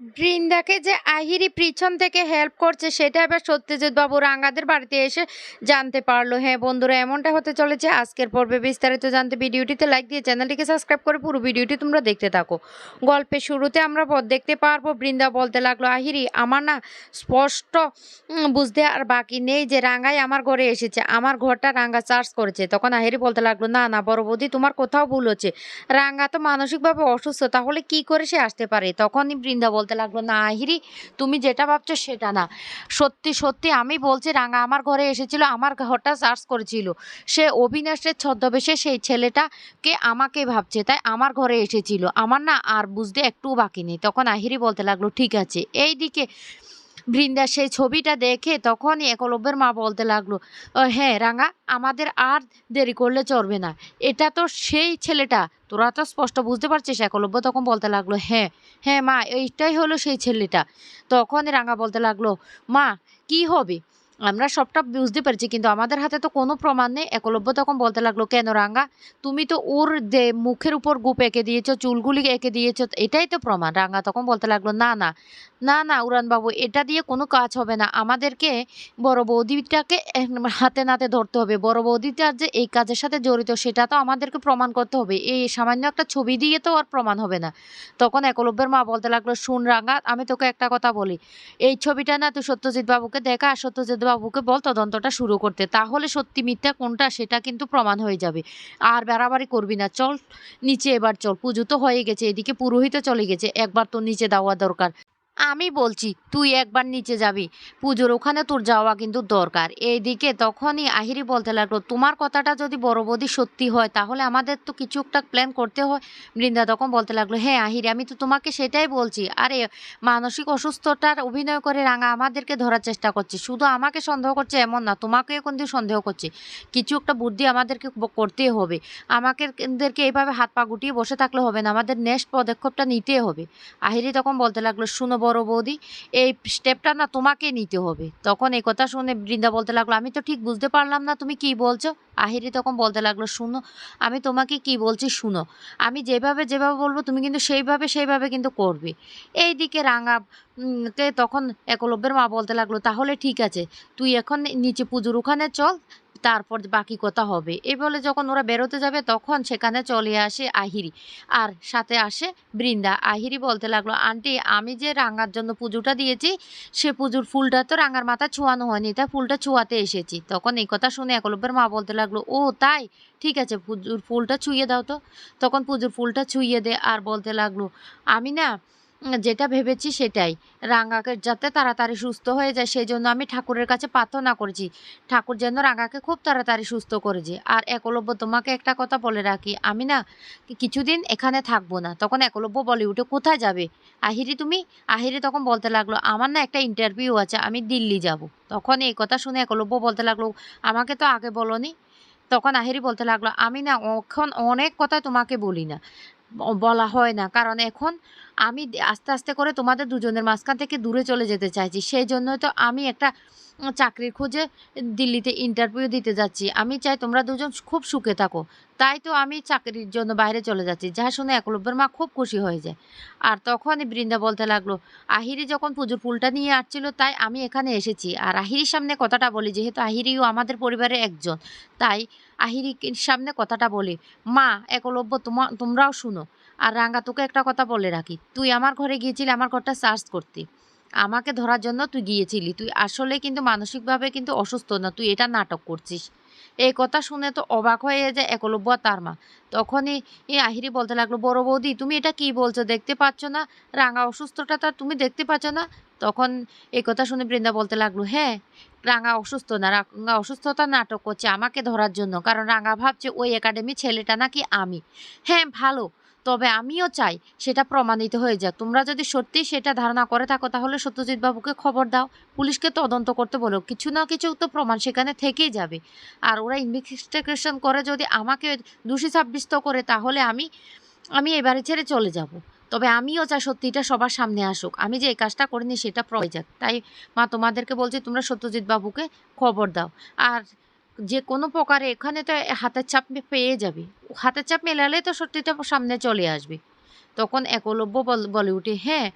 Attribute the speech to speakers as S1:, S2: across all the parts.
S1: বৃন্দাকে যে আহিরি পিছন থেকে হেল্প করছে, সেটা এবার সত্যজিৎ বাবু রাঙ্গাদের বাড়িতে এসে জানতে পারল। হ্যাঁ বন্ধুরা, এমনটা হতে চলেছে। আজকের পর্বে বিস্তারিত জানতে ভিডিওটিতে লাইক দিয়ে চ্যানেলটিকে সাবস্ক্রাইব করে পুরো ভিডিওটি তোমরা দেখতে থাকো। গল্পের শুরুতে আমরা দেখতে পারব। বৃন্দা বলতে লাগল, আহিরি, আমার না স্পষ্ট বুঝতে আর বাকি নেই যে রাঙ্গাই আমার ঘরে এসেছে। আমার ঘরটা রাঙ্গা চার্জ করেছে। তখন আহিরি বলতে লাগল, না না বড় বৌদি তোমার কোথাও ভুল হচ্ছে। রাঙ্গা তো মানসিকভাবে অসুস্থ, তাহলে কি করে সে আসতে পারে? তখনই বৃন্দা বলতে লাগল, না আহিরি তুমি যেটা ভাবছ সেটা না। সত্যি সত্যি আমি বলছি, রাঙা আমার ঘরে এসেছিল, আমার ঘরটা সার্চ করেছিল। সে অবিনাশের ছদ্মবেশে সেই ছেলেটাকে আমাকে ভাবছে, তাই আমার ঘরে এসেছিল। আমার না আর বুঝতে একটু বাকি নেই। তখন আহিরি বলতে লাগল, ঠিক আছে। এইদিকে বৃন্দা সেই ছবিটা দেখে তখনই একলব্যের মা বলতে লাগল হ্যাঁ রাঙা, আমাদের আর দেরি করলে চলবে না। এটা তো সেই ছেলেটা। তোরা তো স্পষ্ট বুঝতে পারছিস, একলব্য তখন বলতে লাগল হ্যাঁ হ্যাঁ মা, এইটাই হলো সেই ছেলেটা। তখনই রাঙা বলতে লাগল, মা, কি হবে? আমরা সবটা বুঝতে পারছি, কিন্তু আমাদের হাতে তো কোনো প্রমাণ নেই। একলব্য তখন বলতে লাগল, কেন রাঙ্গা? তুমি তো ওর দে, মুখের উপর গুপ এঁকে দিয়েছ, চুলগুলি এঁকে দিয়েছ, এটাই তো প্রমাণ। রাঙ্গা তখন বলতে লাগল, না না না না, উড়ানবাবু, এটা দিয়ে কোনো কাজ হবে না। আমাদেরকে বড় বৌদিটাকে হাতে নাতে ধরতে হবে। বড় বৌদিটা যে এই কাজের সাথে জড়িত, সেটা তো আমাদেরকে প্রমাণ করতে হবে। এই সামান্য একটা ছবি দিয়ে তো আর প্রমাণ হবে না। তখন একলব্যের মা বলতে লাগল, শুন রাঙ্গা, আমি তোকে একটা কথা বলি। এই ছবিটা না, তুই সত্যজিৎ বাবুকে দেখা সত্যজিৎ বাবুকে বল তদন্তটা শুরু করতে। তাহলে সত্যি মিথ্যা কোনটা সেটা কিন্তু প্রমাণ হয়ে যাবে। আর বেড়াবাড়ি করবি না, চল। নিচে এবার চল। পুজো তো হয়ে গেছে, এদিকে পুরোহিত চলে গেছে। একবার তো নিচে দেওয়া দরকার। আমি বলছি, তুই একবার নিচে যাবি। পুজোর ওখানে তোর যাওয়া কিন্তু দরকার। এইদিকে তখনই আহিরি বলতে লাগল, তোমার কথাটা যদি বড় বৌদি সত্যি হয়, তাহলে আমাদের তো কিছু একটা প্ল্যান করতে হয়। বৃন্দা তখন বলতে লাগল হ্যাঁ আহিরি, আমি তো তোমাকে সেটাই বলছি। আরে, মানসিক অসুস্থতার অভিনয় করে রাঙা আমাদেরকে ধরার চেষ্টা করছে। শুধু আমাকে সন্দেহ করছে এমন না তোমাকেও কিন্তু সন্দেহ করছে। কিছু একটা বুদ্ধি আমাদেরকে করতেই হবে। আমাকে এইভাবে হাত পা গুটিয়ে বসে থাকলে হবে না। আমাদের নেক্সট পদক্ষেপটা নিতে হবে। আহিরি তখন বলতে লাগল, শুনো বড় বৌদি, এই স্টেপটা না তোমাকে নিতে হবে। তখন এই কথা শুনে বৃন্দা বলতে লাগল, আমি তো ঠিক বুঝতে পারলাম না, তুমি কি বলছো? আহিরি তখন বলতে লাগল, শুনো, আমি তোমাকে কি বলছি শুনো, আমি যেভাবে যেভাবে বলব, তুমি কিন্তু সেইভাবে সেইভাবে কিন্তু করবে। এই দিকে রাঙা তে তখন একলব্যের মা বলতে লাগল, তাহলে ঠিক আছে, তুই এখন নিচে পুজোর ওখানে চল তারপর বাকি কথা হবে। এই বলে যখন ওরা বেরোতে যাবে, তখন সেখানে চলে আসে আহিরি। আর সাথে আসে বৃন্দা। আহিরি বলতে লাগল, আন্টি, আমি যে রাঙার জন্য পুজোটা দিয়েছি, সে পুজোর ফুলটা তো রাঙার মাথা ছোঁয়ানো হয়নি। তাই ফুলটা ছোঁয়াতে এসেছি। তখন এই কথা শুনে একলব্যের মা বলতে লাগল, ও, তাই? ঠিক আছে, পুজোর ফুলটা ছুঁয়ে দাও তো। তখন পুজোর ফুলটা ছুঁয়ে দে আর বলতে লাগল, আমি না যেটা ভেবেছি সেটাই। রাঙাকে যাতে তাড়াতাড়ি সুস্থ হয়ে যায় সেই জন্য আমি ঠাকুরের কাছে প্রার্থনা করেছি। ঠাকুর যেন রাঙাকে খুব তাড়াতাড়ি সুস্থ করেছে আর একলব্য, তোমাকে একটা কথা বলে রাখি। আমি না কিছুদিন এখানে থাকব না। তখন একলব্য বলে উঠে, কোথায় যাবে? আহিরি তুমি? আহিরি তখন বলতে লাগল, আমার না একটা ইন্টারভিউ আছে, আমি দিল্লি যাব। তখন এই কথা শুনে একলব্য বলতে লাগল, আমাকে তো আগে বলনি। তখন আহিরি বলতে লাগল, আমি না এখন অনেক কথা তোমাকে বলি না। বলা হয় না। কারণ এখন আমি আস্তে আস্তে করে তোমাদের দুজনের মাঝখান থেকে দূরে চলে যেতে চাইছি। সেই জন্য তো আমি একটা চাকরির খোঁজে দিল্লিতে ইন্টারভিউ দিতে যাচ্ছি। আমি চাই তোমরা দুজন খুব সুখে থাকো। তাই তো আমি চাকরির জন্য বাইরে চলে যাচ্ছি। যা শুনে একলব্যের মা খুব খুশি হয়ে যায়। আর তখনই বৃন্দা বলতে লাগল, আহিরি যখন পুজোর ফুলটা নিয়ে আসছিল, তাই আমি এখানে এসেছি। আর আহিরির সামনে কথাটা বলি, যেহেতু আহিরিও আমাদের পরিবারের একজন, তাই আহিরির সামনে কথাটা বলি। মা, একলব্য, তোমা, তোমরাও শুনো। আর রাঙ্গা, তোকে একটা কথা বলে রাখি। তুই আমার ঘরে গিয়েছিলি, আমার ঘরটা সার্চ করতে। আমাকে ধরার জন্য তুই গিয়েছিলি। তুই আসলে কিন্তু মানসিকভাবে কিন্তু অসুস্থ না, তুই এটা নাটক করছিস। এই কথা শুনে তো অবাক হয়ে যায় একলব্য তার মা। তখনই আহিরি বলতে লাগল, বড় বৌদি, তুমি এটা কি বলছো? দেখতে পাচ্ছ না? রাঙা অসুস্থটা তো তুমি দেখতে পাচ্ছ না? তখন এই কথা শুনে বৃন্দা বলতে লাগল হ্যাঁ রাঙা অসুস্থ না রাঙা অসুস্থতা নাটক করছে আমাকে ধরার জন্য। কারণ রাঙা ভাবছে ওই একাডেমি ছেলেটা নাকি আমি। হ্যাঁ ভালো। তবে আমিও চাই সেটা প্রমাণিত হয়ে যাক তোমরা যদি সত্যি সেটা ধারণা করে থাকো, তাহলে সত্যজিৎ বাবুকে খবর দাও। পুলিশকে তদন্ত করতে বলো। কিছু না কিছু তো প্রমাণ সেখানে থেকেই যাবে। আর ওরা ইনভেস্টিগেশন করে যদি আমাকে দোষী সাব্যস্ত করে, তাহলে আমি আমি এবারে ছেড়ে চলে যাব। তবে আমিও চাই সত্যিটা সবার সামনে আসুক। আমি যে এই কাজটা করিনি সেটা প্রয় যাক তাই মা তোমাদেরকে বলছি, তোমরা সত্যজিৎ বাবুকে খবর দাও। আর যে কোনো প্রকারে এখানে তো হাতের চাপ পেয়ে যাবে। হাতের চাপ মেলালে তো সত্যিটা সামনে চলে আসবে। তখন একলব্য বল- বলে উঠে হ্যাঁ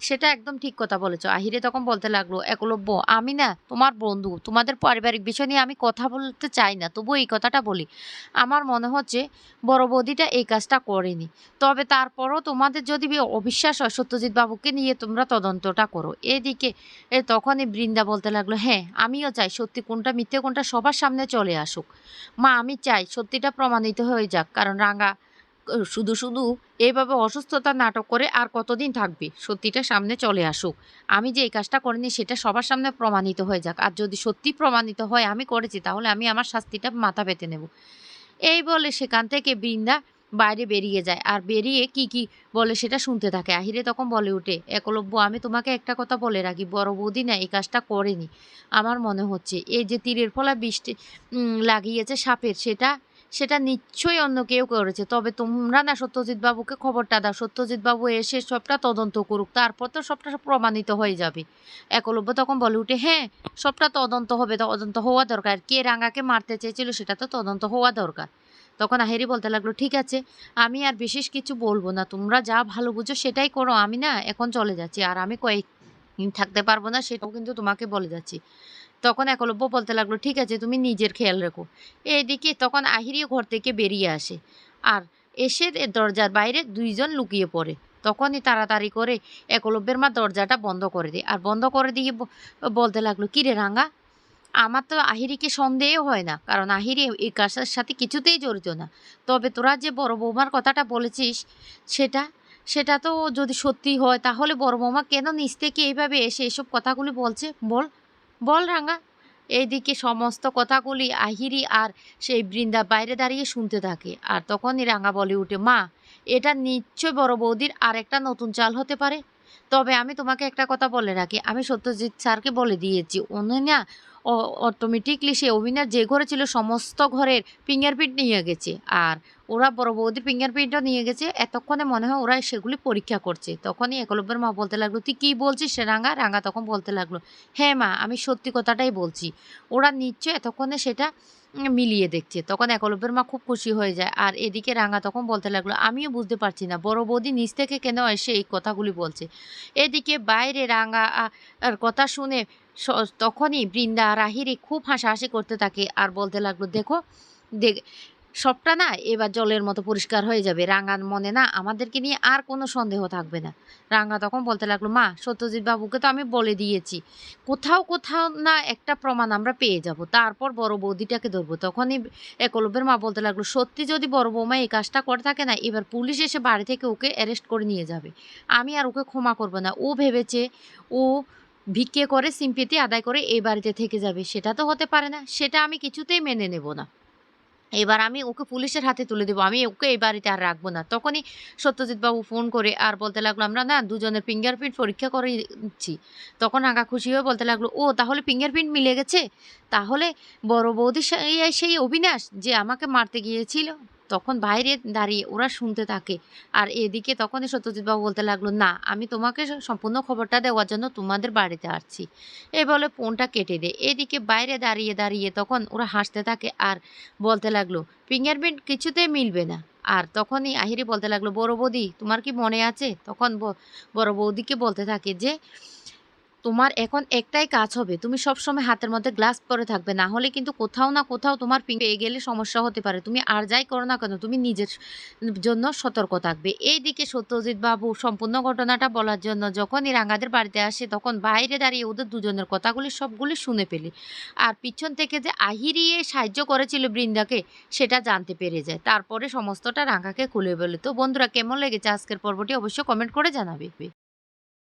S1: সেটা একদম ঠিক কথা বলেছ। আহিরে তখন বলতে লাগল একলব্য আমি না তোমার বন্ধু, তোমাদের পারিবারিক বিষয় নিয়ে আমি কথা বলতে চাই না, তবু এই কথাটা বলি। আমার মনে হচ্ছে বড় বৌদিটা এই কাজটা করেনি। তবে তারপরও তোমাদের যদি অবিশ্বাস হয়, সত্যজিৎ বাবুকে নিয়ে তোমরা তদন্তটা করো। এদিকে এ তখনই বৃন্দা বলতে লাগল হ্যাঁ আমিও চাই সত্যি কোনটা মিথ্যে, কোনটা সবার সামনে চলে আসুক। মা, আমি চাই সত্যিটা প্রমাণিত হয়ে যাক, কারণ রাঙা শুধু শুধু এইভাবে অসুস্থতার নাটক করে আর কতদিন থাকবে? সত্যিটা সামনে চলে আসুক। আমি যে এই কাজটা করিনি, সেটা সবার সামনে প্রমাণিত হয়ে যাক। আর যদি সত্যি প্রমাণিত হয় আমি করেছি, তাহলে আমি আমার শাস্তিটা মাথা পেতে নেব। এই বলে সেখান থেকে বৃন্দা বাইরে বেরিয়ে যায়। আর বেরিয়ে কি কি বলে সেটা শুনতে থাকে। আহিরে তখন বলে উঠে একলব্য, আমি তোমাকে একটা কথা বলে রাখি। বড় বৌদি না এই কাজটা করেনি। আমার মনে হচ্ছে, এই যে তীরের ফলা বৃষ্টি লাগিয়েছে সাপের, সেটা সেটা নিশ্চয়ই অন্য কেউ করেছে। তবে তোমরা না সত্যজিৎ বাবুকে খবরটা দাও। সত্যজিৎ বাবু এসে সবটা তদন্ত করুক, তারপর তো সবটা প্রমাণিত হয়ে যাবে। একলব্য তখন বলে উঠে হ্যাঁ সবটা তদন্ত হবে। তদন্ত হওয়া দরকার। কে রাঙাকে মারতে চেয়েছিল সেটা তো তদন্ত হওয়া দরকার। তখন আহেরি বলতে লাগল, ঠিক আছে, আমি আর বিশেষ কিছু বলব না। তোমরা যা ভালো বুঝো সেটাই করো। আমি না এখন চলে যাচ্ছি। আর আমি কয়েক থাকতে পারব না, সেটাও কিন্তু তোমাকে বলে যাচ্ছি। তখন একলব্য বলতে লাগল, ঠিক আছে, তুমি নিজের খেয়াল রেখো। এইদিকে তখন আহিরিও ঘর থেকে বেরিয়ে আসে। আর এসে দরজার বাইরে দুইজন লুকিয়ে পড়ে। তখনই তাড়াতাড়ি করে একলব্যের মা দরজাটা বন্ধ করে দেয়। আর বন্ধ করে দিয়ে বলতে লাগল কিরে রাঙা, আমার তো আহিরিকে সন্দেহ হয় না, কারণ আহিরি এই কাজের সাথে কিছুতেই জড়িত না। তবে তোরা যে বড় বৌমার কথাটা বলেছিস, সেটা সেটা তো যদি সত্যি হয়, তাহলে বড় বৌমা কেন নিচ থেকে এইভাবে এসে এসব কথাগুলি বলছে? বল। বল রাঙা। এইদিকে সমস্ত কথাগুলি আহিরি আর সেই বৃন্দা বাইরে দাঁড়িয়ে শুনতে থাকে। আর তখনই রাঙা বলে উঠে, মা, এটা নিশ্চয় বড় বৌদির আর একটা নতুন চাল হতে পারে। তবে আমি তোমাকে একটা কথা বলে রাখি। আমি সত্যজিৎ স্যারকে বলে দিয়েছি। উনি না অটোমেটিকলি সে অভিনয় যে ঘরে ছিল, সমস্ত ঘরের ফিঙ্গারপ্রিন্ট নিয়ে গেছে। আর ওরা বড় বৌদির ফিঙ্গারপ্রিন্টও নিয়ে গেছে, এতক্ষণে মনে হয় ওরা সেগুলি পরীক্ষা করছে। তখনই একলব্যের মা বলতে লাগল, তুই কী বলছিস রাঙা? রাঙা তখন বলতে লাগল হ্যাঁ মা, আমি সত্যি কথাটাই বলছি। ওরা নিশ্চয় এতক্ষণে সেটা মিলিয়ে দেখছে। তখন একলব্যের মা খুব খুশি হয়ে যায়। আর এদিকে রাঙা তখন বলতে লাগল, আমিও বুঝতে পারছি না, বড় বৌদি নিচ থেকে কেন এসে এই কথাগুলি বলছে? এদিকে বাইরে রাঙা আর কথা শুনে তখনই বৃন্দা আর আহিরি খুব হাসাহাসি করতে থাকে। আর বলতে লাগল, দেখো, দেখ সবটা না এবার জলের মতো পরিষ্কার হয়ে যাবে। রাঙার মনে না আমাদেরকে নিয়ে আর কোনো সন্দেহ থাকবে না। রাঙা তখন বলতে লাগল, মা, সত্যজিৎ বাবুকে তো আমি বলে দিয়েছি। কোথাও কোথাও না একটা প্রমাণ আমরা পেয়ে যাব। তারপর বড় বৌদিটাকে ধরবো। তখনই একলব্যের মা বলতে লাগল, সত্যি যদি বড় বৌমা এই কাজটা করে থাকে না, এবার পুলিশ এসে বাড়ি থেকে ওকে অ্যারেস্ট করে নিয়ে যাবে। আমি আর ওকে ক্ষমা করব না। ও ভেবেছে ও ভিক্ষে করে সিম্পিতি আদায় করে এই বাড়িতে থেকে যাবে। সেটা তো হতে পারে না। সেটা আমি কিছুতেই মেনে নেব না। এবার আমি ওকে পুলিশের হাতে তুলে দেবো। আমি ওকে এই বাড়িতে আর রাখব না। তখনই সত্যজিৎ বাবু ফোন করে আর বলতে লাগল, আমরা না দুজনের ফিঙ্গারপ্রিন্ট পরীক্ষা করে নিচ্ছি। তখন আগা খুশি হয়ে বলতে লাগল, ও, তাহলে ফিঙ্গারপ্রিন্ট মিলে গেছে? তাহলে বড় বৌদি সেই অবিনাশ যে আমাকে মারতে গিয়েছিল। তখন বাইরে দাঁড়িয়ে ওরা শুনতে থাকে। আর এদিকে তখনই সত্যজিৎ বাবু বলতে লাগল, না, আমি তোমাকে সম্পূর্ণ খবরটা দেওয়ার জন্য তোমাদের বাড়িতে আসছি। এ বলে ফোনটা কেটে দেয়। এদিকে বাইরে দাঁড়িয়ে দাঁড়িয়ে তখন ওরা হাসতে থাকে আর বলতে লাগল ফিঙ্গারপ্রিন্ট কিছুতেই মিলবে না। আর তখনই আহিরি বলতে লাগল, বড় বৌদি, তোমার কি মনে আছে? তখন বড় বৌদিকে বলতে থাকে যে তোমার এখন একটাই কাজ হবে, তুমি সবসময় হাতের মধ্যে গ্লাস পরে থাকবে, না হলে কিন্তু কোথাও না কোথাও তোমার পেয়ে গেলে সমস্যা হতে পারে। তুমি আর যাই করো না কেন, তুমি নিজের জন্য সতর্ক থাকবে। এইদিকে সত্যজিৎ বাবু, সম্পূর্ণ ঘটনাটা বলার জন্য যখনই রাঙাদের বাড়িতে আসে, তখন বাইরে দাঁড়িয়ে ওদের দুজনের কথাগুলি সবগুলি শুনে পেলি আর পিছন থেকে যে আহিরিয়ে সাহায্য করেছিল বৃন্দাকে, সেটা জানতে পেরে যায়। তারপরে সমস্তটা রাঙাকে খুলে বলে। তো বন্ধুরা, কেমন লেগেছে আজকের পর্বটি অবশ্যই কমেন্ট করে জানাবে।